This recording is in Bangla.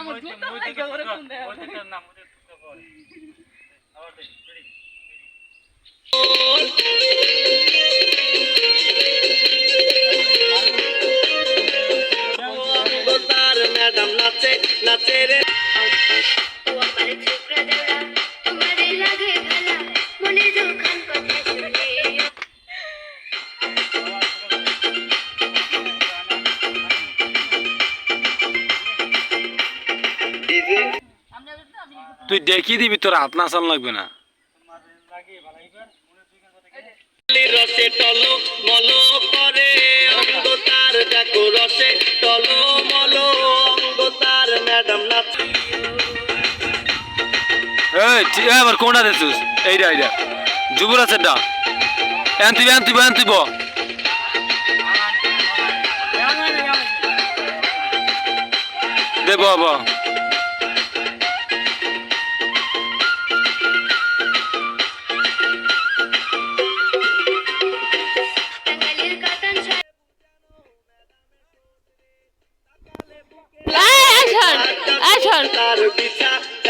আমার মইতে লাগে ওরে কোন দেয়া আবার দেখ ম্যাডাম নাচে নাচে রে তুই দেখি দিবি তোর হাত লাগবে না। তোমার লাগে ভালো এবার তুই কথা কি রসে টলো মলো করে অঙ্গ তার দেখো রসে এই এবার কোনটা দেখছিস? এইটা এইটা। যুবরাজেরটা এন তুই এন তুই এন তুই দে বাবা।